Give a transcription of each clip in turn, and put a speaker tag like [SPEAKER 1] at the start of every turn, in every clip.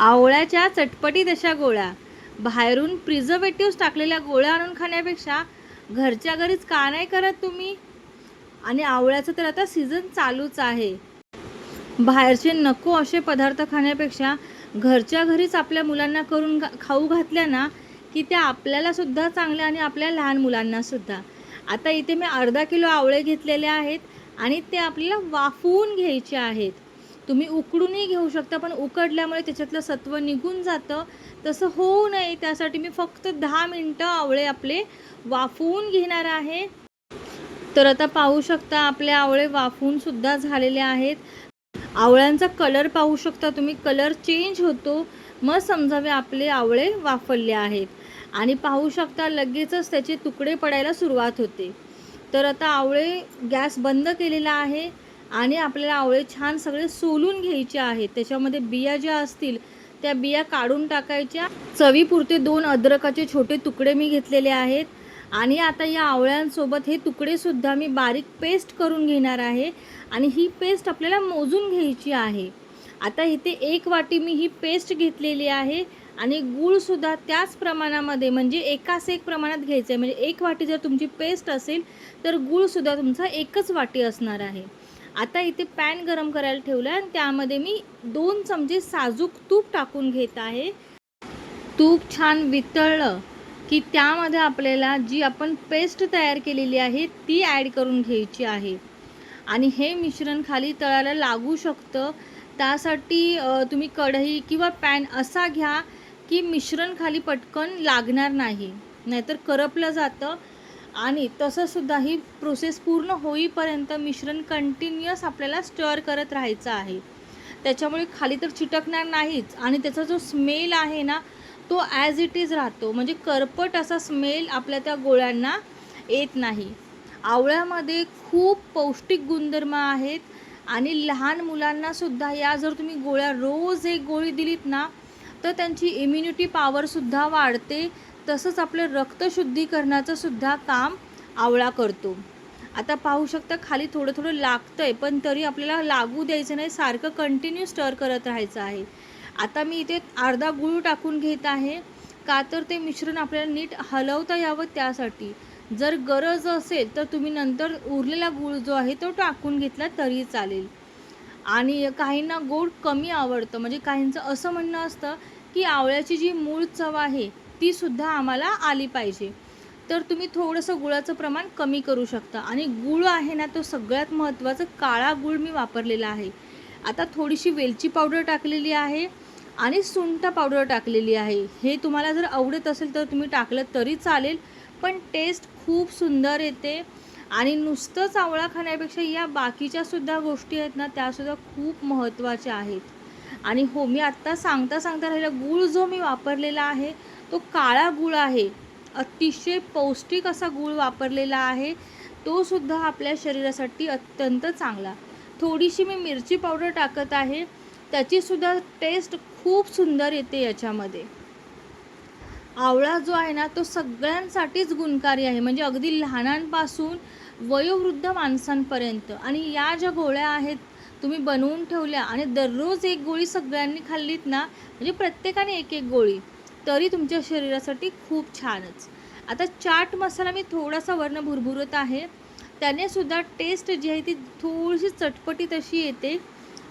[SPEAKER 1] आवळ्याच्या चटपटीत अशा गोळ्या. बाहेरून प्रिझर्वेटिव्ह टाकलेल्या गोळ्या आणून खाण्यापेक्षा घरच्या घरीच का नाही करत तुम्ही? आणि आवळ्याचं तर आता सीझन चालूच आहे. बाहेरचे नको असे पदार्थ खाण्यापेक्षा घरच्या घरीच आपल्या मुलांना करून घा- खाऊ घातल्या ना की त्या आपल्यालासुद्धा चांगल्या आणि आपल्या लहान मुलांनासुद्धा आता इथे मी अर्धा किलो आवळे घेतलेले आहेत आणि ते आपल्याला वाफवून घ्यायचे आहेत. तुम्ही उकडूनही घेऊ शकता पण उकडल्यामुळे त्याच्यातलं सत्व निघून जातं. तसं होऊ नये. त्यासाठी मी फक्त दहा मिनटं आवळे आपले वाफवून घेणार आहे. तर आता पाहू शकता आपले आवळे वाफवूनसुद्धा झालेले आहेत. आवळ्यांचा कलर पाहू शकता तुम्ही. कलर चेंज होतो. मग समजावे आपले आवळे वाफरले आहेत. आणि पाहू शकता लगेचच त्याचे तुकडे पडायला सुरुवात होते. तर आता आवळे गॅस बंद केलेला आहे. आणि आपल्याला आवळे छान सगळे सोलून घ्यायचे आहेत. त्याच्यामध्ये बिया ज्या असतील त्या बिया काढून टाकायच्या. चवीपुरते दोन अद्रकाचे छोटे तुकडे मी घेतलेले आहेत. आणि आता या आवळ्यांसोबत हे तुकडेसुद्धा मी बारीक पेस्ट करून घेणार आहे. आणि ही पेस्ट आपल्याला मोजून घ्यायची आहे. आता इथे एक वाटी मी ही पेस्ट घेतलेली आहे. आणि गूळसुद्धा त्याच प्रमाणामध्ये म्हणजे एकाच एक प्रमाणात घ्यायचं आहे म्हणजे एक वाटी जर तुमची पेस्ट असेल तर गूळसुद्धा तुमचा एकच वाटी असणार आहे. आता इथे पॅन गरम करायला ठेवलं आणि त्यामध्ये मी दोन चमचे साजूक तूप टाकून घेत आहे. तूप छान वितळलं की त्यामध्ये आपल्याला जी आपण पेस्ट तयार केलेली आहे ती ॲड करून घ्यायची आहे. आणि हे मिश्रण खाली तळाला लागू शकतं. त्यासाठी तुम्ही कढई किंवा पॅन असा घ्या की मिश्रण खाली पटकन लागणार नाही. नाहीतर करपलं जातं. आणि तसंसुद्धा ही प्रोसेस पूर्ण होईपर्यंत मिश्रण कंटिन्युअस आपल्याला स्टर करत राहायचं आहे. त्याच्यामुळे खाली तर चिटकणार नाहीच आणि त्याचा जो स्मेल आहे ना तो ॲज इट इज राहतो. म्हणजे करपट असा स्मेल आपल्या त्या गोळ्यांना येत नाही. आवळ्यामध्ये खूप पौष्टिक गुणधर्म आहेत आणि लहान मुलांनासुद्धा या जर तुम्ही गोळ्या रोज एक गोळी दिलीत ना तर त्यांची इम्युनिटी पॉवरसुद्धा वाढते. तसंच आपलं रक्तशुद्धीकरणाचं सुद्धा काम आवळा करतो. आता पाहू शकता खाली थोडं थोडं लागतं आहे पण तरी आपल्याला लागू द्यायचं नाही सारखं कंटिन्यू स्टर करत राहायचं आहे. आता मी इथे अर्धा गूळ टाकून घेत आहे. का तर ते मिश्रण आपल्याला नीट हलवता यावं त्यासाठी. जर गरज असेल तर तुम्ही नंतर उरलेला गूळ जो आहे तो टाकून घेतला तरी चालेल. आणि काहींना गोड कमी आवडतं. म्हणजे काहींचं असं म्हणणं असतं की आवळ्याची जी मूळ चव आहे ती सुद्धा आम्हाला आली पाहिजे. तर तुम्ही थोडंसं गुळाचं प्रमाण कमी करू शकता. आणि गुळ आहे ना तो सगळ्यात महत्त्वाचं काळा गुळ मी वापरलेला आहे. आता थोडीशी वेलची पावडर टाकलेली आहे आणि सुंठ पावडर टाकलेली आहे. हे तुम्हाला जर आवडत असेल तर तुम्ही टाकलं तरी चालेल पण टेस्ट खूप सुंदर येते. आणि नुसतं चावळा खाण्यापेक्षा या बाकीच्या सुद्धा गोष्टी आहेत ना त्यासुद्धा खूप महत्त्वाच्या आहेत. आणि हो मी आत्ता सांगता सांगता राहिला गूळ जो मी वापरलेला आहे तो काळा गूळ आहे. अतिशय पौष्टिक असा गूळ वापरलेला आहे. तो सुद्धा आपल्या शरीरासाठी अत्यंत चांगला. थोडीशी मी मिरची पावडर टाकत आहे. त्याचीसुद्धा टेस्ट खूप सुंदर येते याच्यामध्ये. आवळा जो आहे ना तो सगळ्यांसाठीच गुणकारी आहे. म्हणजे अगदी लहानांपासून वयोवृद्ध माणसांपर्यंत. आणि या ज्या गोळ्या आहेत तुम्ही बनवून ठेवल्या आणि दररोज एक गोळी सगळ्यांनी खाल्लीत ना म्हणजे प्रत्येकाने एक एक गोळी. तरी तुमच्या शरीरासाठी खूप छानच. आता चाट मसाला मी थोडासा वर्ण भुरभुरत आहे. त्याने सुद्धा टेस्ट जी आहे ती थोडीशी चटपटीत अशी येते.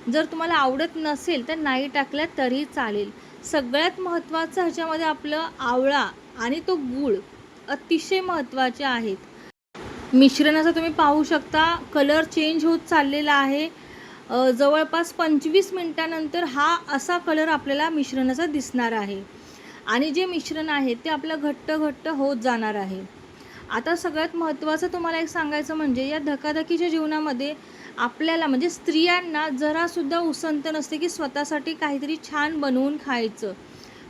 [SPEAKER 1] जर तुम्हाला आवडत नसेल तर नाही टाकल्या तरी चालेल. सगळ्यात महत्त्वाचं ह्याच्यामध्ये आपलं आवळा आणि तो गूळ अतिशय महत्त्वाचे आहेत. मिश्रणाचा तुम्ही पाहू शकता कलर चेंज होत चाललेला आहे. जवळपास पंचवीस मिनटानंतर हा असा कलर आपल्याला मिश्रणाचा दिसणार आहे. आणि जे मिश्रण आहे ते आपलं घट्ट घट्ट होत जाणार आहे. आता सगळ्यात महत्त्वाचं तुम्हाला एक सांगायचं म्हणजे या धकाधकीच्या जीवनामध्ये आपल्याला म्हणजे स्त्रियांना जरासुद्धा उसंत नसते की स्वतःसाठी काहीतरी छान बनवून खायचं.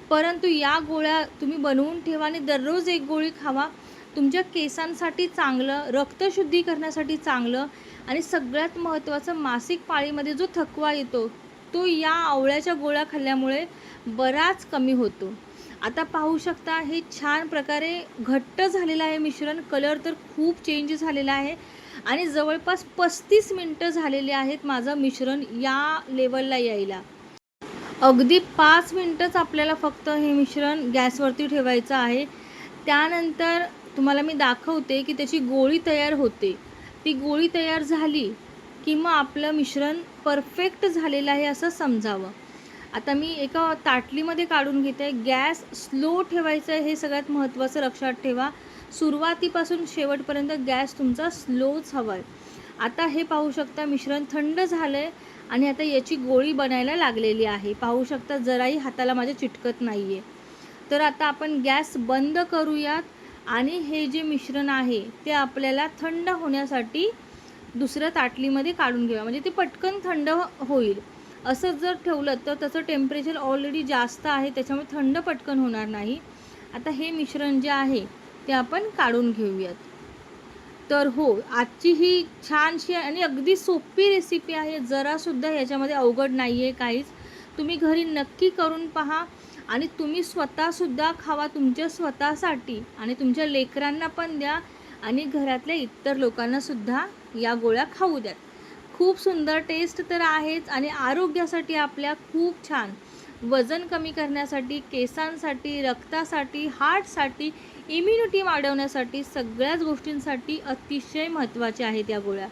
[SPEAKER 1] परंतु या गोळ्या तुम्ही बनवून ठेवा आणि दररोज एक गोळी खावा. तुमच्या केसांसाठी चांगलं रक्तशुद्धी करण्यासाठी चांगलं आणि सगळ्यात महत्त्वाचं मासिक पाळीमध्ये जो थकवा येतो तो या आवळ्याच्या गोळ्या खाल्ल्यामुळे बराच कमी होतो. आता पाहू शकता हे छान प्रकारे घट्ट झालेलं आहे मिश्रण. कलर तर खूप चेंज झालेला आहे. आणि जवळपास पस्तीस मिनटं झालेली आहेत माझं मिश्रण या लेवलला यायला. अगदी पाच मिनटंच आपल्याला फक्त हे मिश्रण गॅसवरती ठेवायचं आहे. त्यानंतर तुम्हाला मी दाखवते की त्याची गोळी तयार होते. ती गोळी तयार झाली की मग आपलं मिश्रण परफेक्ट झालेलं आहे असं समजावं. आता मी एका ताटलीमध्ये काढून घेते. गॅस स्लो ठेवायचं आहे हे सगळ्यात महत्त्वाचं लक्षात ठेवा. सुरुवातीपासून शेवटपर्यंत गॅस तुमचा स्लोच हवा आहे आता हे पाहू शकता मिश्रण थंड झालं आहे आणि आता याची गोळी बनायला लागलेली आहे. पाहू शकता जराही हाताला माझ्या चिटकत नाही आहे तर आता आपण गॅस बंद करूयात आणि हे जे मिश्रण आहे ते आपल्याला थंड होण्यासाठी दुसऱ्या ताटलीमध्ये काढून घेऊया. म्हणजे ते पटकन थंड हो- होईल. असं जर ठेवलं तर त्याचं टेम्परेचर ऑलरेडी जास्त आहे त्याच्यामुळे थंड पटकन होणार नाही. आता हे मिश्रण जे आहे ते आपण काढून घेऊयात. तर हो आजची ही छानशी आणि अगदी सोपी रेसिपी आहे. जरासुद्धा ह्याच्यामध्ये अवघड नाही आहे काहीच. तुम्ही घरी नक्की करून पहा आणि तुम्ही स्वतःसुद्धा खावा तुमच्या स्वतःसाठी आणि तुमच्या लेकरांना पण द्या आणि घरातल्या इतर लोकांनासुद्धा या गोळ्या खाऊ द्यात. खूप सुंदर टेस्ट तर आहेच आणि आरोग्यासाठी आपल्या खूप छान. वजन कमी करण्यासाठी केसांसाठी रक्तासाठी हार्टसाठी इम्युनिटी वाढवण्यासाठी सगळ्याच गोष्टींसाठी अतिशय महत्त्वाच्या आहेत या गोळ्या.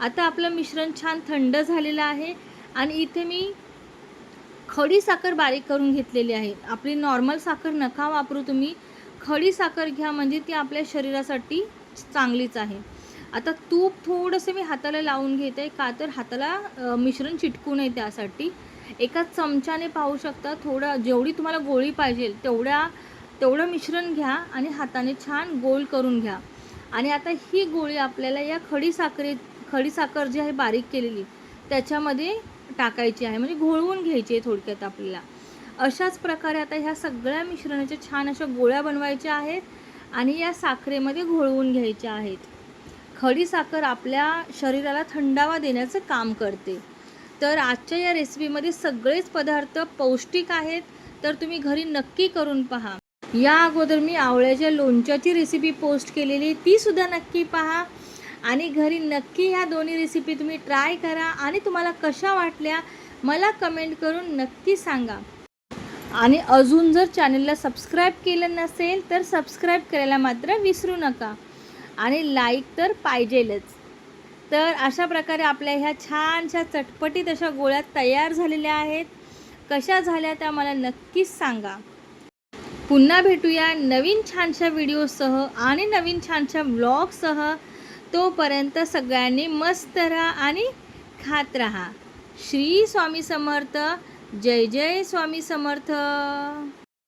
[SPEAKER 1] आता आपलं मिश्रण छान थंड झालेलं आहे आणि इथे मी खडी साखर बारीक करून घेतलेली आहे. आपली नॉर्मल साखर नका वापरू तुम्ही. खडी साखर घ्या म्हणजे ती आपल्या शरीरासाठी चांगलीच आहे. आता तूप थोडंसं मी हाताला लावून घेते का तर हाताला मिश्रण चिटकू नये त्यासाठी. एका चमच्याने पाहू शकता थोडं जेवढी तुम्हाला गोळी पाहिजे तेवढ्या तेवढं मिश्रण घ्या आणि हाताने छान गोल करून घ्या. आणि आता ही गोळी आपल्याला या खडी साखरे खडी साखर जी आहे बारीक केलेली त्याच्यामध्ये टाकायची आहे. म्हणजे घोळवून घ्यायची आहे थोडक्यात आपल्याला. अशाच प्रकारे आता ह्या सगळ्या मिश्रणाच्या छान अशा गोळ्या बनवायच्या आहेत आणि या साखरेमध्ये घोळवून घ्यायच्या आहेत. खडी साखर आपल्या शरीराला थंडावा देण्याचं काम करते. तर आजच्या या रेसिपीमध्ये सगळेच पदार्थ पौष्टिक आहेत तर तुम्ही घरी नक्की करून पहा. या अगोदर मी आवळ्याच्या लोणच्याची रेसिपी पोस्ट केलेली ती सुद्धा नक्की पहा. आणि घरी नक्की ह्या दोन्ही रेसिपी तुम्ही ट्राय करा आणि तुम्हाला कशा वाटल्या मला कमेंट करून नक्की सांगा. आणि अजून जर चॅनलला सबस्क्राईब केलं नसेल तर सबस्क्राईब करायला मात्र विसरू नका. आणि लाईक तर पाहिजेलच. तर अशा प्रकारे आपल्या ह्या छानशा चटपटीत अशा गोळ्या तयार झालेल्या आहेत. कशा झाल्या त्या मला नक्कीच सांगा. पुन्हा भेटूया नवीन छानशा व्हिडिओसह आणि नवीन छानशा व्लॉगसह. तोपर्यंत सगळ्यांनी मस्त राहा आणि खात राहा. श्री स्वामी समर्थ. जय जय स्वामी समर्थ.